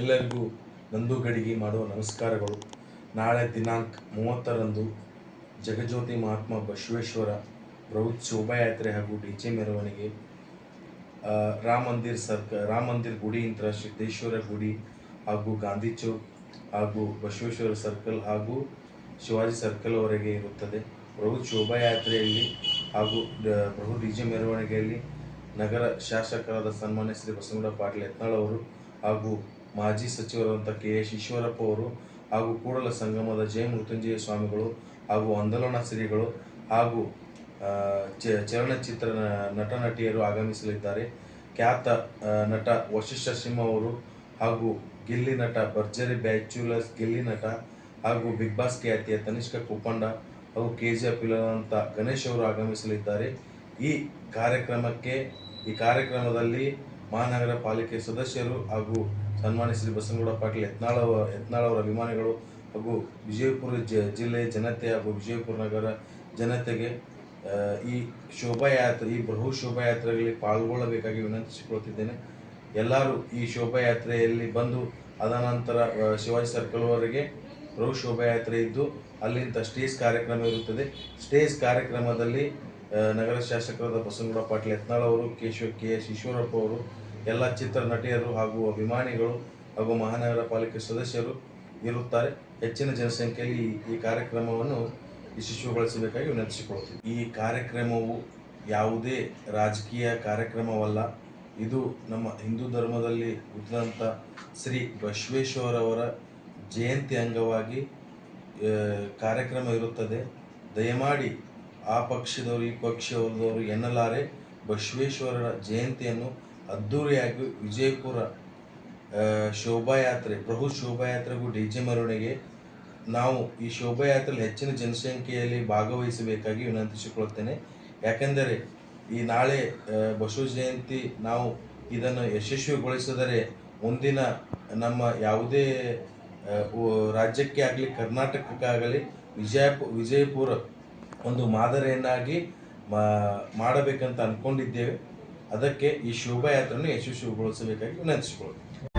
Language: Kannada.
ಎಲ್ಲರಿಗೂ ನಂದು ಗಡಿಗೆ ಮಾಡುವ ನಮಸ್ಕಾರಗಳು. ನಾಳೆ ದಿನಾಂಕ ಮೂವತ್ತರಂದು ಜಗಜ್ಯೋತಿ ಮಹಾತ್ಮ ಬಸವೇಶ್ವರ ಬೃಹತ್ ಶೋಭಾಯಾತ್ರೆ ಹಾಗೂ ಡಿ ಜೆ ಮೆರವಣಿಗೆ. ರಾಮ ಮಂದಿರ್ ಸರ್ಕ, ರಾಮ ಮಂದಿರ್ ಗುಡಿ ಇಂತರ ಸಿದ್ದೇಶ್ವರ ಗುಡಿ ಹಾಗೂ ಗಾಂಧಿ ಚೌಕ್ ಹಾಗೂ ಬಸವೇಶ್ವರ ಸರ್ಕಲ್ ಹಾಗೂ ಶಿವಾಜಿ ಸರ್ಕಲ್ವರೆಗೆ ಇರುತ್ತದೆ. ಬೃಹತ್ ಶೋಭಾಯಾತ್ರೆಯಲ್ಲಿ ಹಾಗೂ ಬೃಹತ್ ಡಿ ಜೆ ಮೆರವಣಿಗೆಯಲ್ಲಿ ನಗರ ಶಾಸಕರಾದ ಸನ್ಮಾನ್ಯ ಶ್ರೀ ಬಸವನಗೌಡ ಪಾಟೀಲ್ ಯತ್ನಾಳ್ ಅವರು ಹಾಗೂ ಮಾಜಿ ಸಚಿವರಾದಂಥ ಕೆ ಎಸ್ ಈಶ್ವರಪ್ಪ ಅವರು ಹಾಗೂ ಕೂಡಲ ಸಂಗಮದ ಜಯ ಮೃತ್ಯುಂಜಯ ಸ್ವಾಮಿಗಳು ಹಾಗೂ ಆಂದೋಲನ ಶ್ರೀಗಳು ಹಾಗೂ ಚಲನಚಿತ್ರ ನಟ ನಟಿಯರು ಆಗಮಿಸಲಿದ್ದಾರೆ. ಖ್ಯಾತ ನಟ ವಶಿಷ್ಠ ಸಿಂಹ ಅವರು ಹಾಗೂ ಗಿಲ್ಲಿ ನಟ ಭರ್ಜರಿ ಬ್ಯಾಚುಲರ್ಸ್ ಗಿಲ್ಲಿ ನಟ ಹಾಗೂ ಬಿಗ್ ಬಾಸ್ ಖ್ಯಾತಿಯ ತನಿಷ್ಕ ಕುಪ್ಪಂಡ ಹಾಗೂ ಕೆ ಜಿ ಎಫ್ ಗಣೇಶ್ ಅವರು ಆಗಮಿಸಲಿದ್ದಾರೆ. ಈ ಕಾರ್ಯಕ್ರಮಕ್ಕೆ ಈ ಕಾರ್ಯಕ್ರಮದಲ್ಲಿ ಮಹಾನಗರ ಪಾಲಿಕೆ ಸದಸ್ಯರು ಹಾಗೂ ಸನ್ಮಾನ್ಯ ಶ್ರೀ ಬಸವನಗೌಡ ಪಾಟೀಲ್ ಯತ್ನಾಳ್ ಯತ್ನಾಳ ಅವರ ಅಭಿಮಾನಿಗಳು ಹಾಗೂ ವಿಜಯಪುರ ಜ, ಜಿಲ್ಲೆ ಜನತೆ ಹಾಗೂ ವಿಜಯಪುರ ನಗರ ಜನತೆಗೆ ಈ ಶೋಭಾಯಾತ್ರೆ, ಈ ಬೃಹತ್ ಶೋಭಾಯಾತ್ರೆಯಲ್ಲಿ ಪಾಲ್ಗೊಳ್ಳಬೇಕಾಗಿ ವಿನಂತಿಸಿಕೊಳ್ತಿದ್ದೇನೆ. ಎಲ್ಲರೂ ಈ ಶೋಭಾಯಾತ್ರೆಯಲ್ಲಿ ಬಂದು ಅದನಂತರ ಶಿವಾಜಿ ಶಿವಾಜಿ ಸರ್ಕಲ್ವರೆಗೆ ಬೃಹತ್ ಶೋಭಾಯಾತ್ರೆ ಇದ್ದು ಅಲ್ಲಿಂದ ಸ್ಟೇಜ್ ಕಾರ್ಯಕ್ರಮ ಇರುತ್ತದೆ. ಸ್ಟೇಜ್ ಕಾರ್ಯಕ್ರಮದಲ್ಲಿ ನಗರ ಶಾಸಕರಾದ ಬಸವನಗೌಡ ಪಾಟೀಲ್ ಯತ್ನಾಳ್ ಅವರು, ಕೇಶವ ಕೆ ಎಸ್ ಈಶ್ವರಪ್ಪ ಅವರು, ಎಲ್ಲ ಚಿತ್ರ ನಟಿಯರು ಹಾಗೂ ಅಭಿಮಾನಿಗಳು ಹಾಗೂ ಮಹಾನಗರ ಪಾಲಿಕೆ ಸದಸ್ಯರು ಇರುತ್ತಾರೆ. ಹೆಚ್ಚಿನ ಜನಸಂಖ್ಯೆಯಲ್ಲಿ ಈ- ಕಾರ್ಯಕ್ರಮವನ್ನು ಯಶಸ್ವಿಗೊಳಿಸಬೇಕಾಗಿ ವಿನಂತಿಸಿಕೊಳ್ಳುತ್ತೀವಿ ಈ ಕಾರ್ಯಕ್ರಮವು ಯಾವುದೇ ರಾಜಕೀಯ ಕಾರ್ಯಕ್ರಮವಲ್ಲ. ಇದು ನಮ್ಮ ಹಿಂದೂ ಧರ್ಮದಲ್ಲಿ ಹುಟ್ಟಿದಂಥ ಶ್ರೀ ಬಸವೇಶ್ವರವರ ಜಯಂತಿ ಅಂಗವಾಗಿ ಕಾರ್ಯಕ್ರಮ ಇರುತ್ತದೆ. ದಯಮಾಡಿ ಆ ಪಕ್ಷದವರು, ಈ ಪಕ್ಷದವರು ಎನ್ನಲಾರೆ ಬಸವೇಶ್ವರರ ಜಯಂತಿಯನ್ನು ಅದ್ಧೂರಿಯಾಗಿ ವಿಜಯಪುರ ಶೋಭಾಯಾತ್ರೆ ಬೃಹತ್ ಶೋಭಾಯಾತ್ರೆಗೂ ಡಿ ಜೆ ಮೆರವಣಿಗೆ. ನಾವು ಈ ಶೋಭಾಯಾತ್ರೆಯಲ್ಲಿ ಹೆಚ್ಚಿನ ಜನಸಂಖ್ಯೆಯಲ್ಲಿ ಭಾಗವಹಿಸಬೇಕಾಗಿ ವಿನಂತಿಸಿಕೊಳ್ಳುತ್ತೇನೆ. ಯಾಕೆಂದರೆ ಈ ನಾಳೆ ಬಸವ ಜಯಂತಿ, ನಾವು ಇದನ್ನು ಯಶಸ್ವಿಗೊಳಿಸಿದರೆ ಮುಂದಿನ ನಮ್ಮ ಯಾವುದೇ ರಾಜ್ಯಕ್ಕೆ ಆಗಲಿ, ಕರ್ನಾಟಕಕ್ಕಾಗಲಿ, ವಿಜಯಪು, ವಿಜಯಪುರ ಒಂದು ಮಾದರಿಯನ್ನಾಗಿ ಮಾಡಬೇಕಂತ ಅಂದ್ಕೊಂಡಿದ್ದೇವೆ ಅದಕ್ಕೆ ಈ ಶೋಭಾಯಾತ್ರೆಯನ್ನು ಯಶಸ್ವಿಗೊಳಿಸಬೇಕಾಗಿ ವಿನಂತಿಸಿಕೊಳ್ಳುತ್ತೇವೆ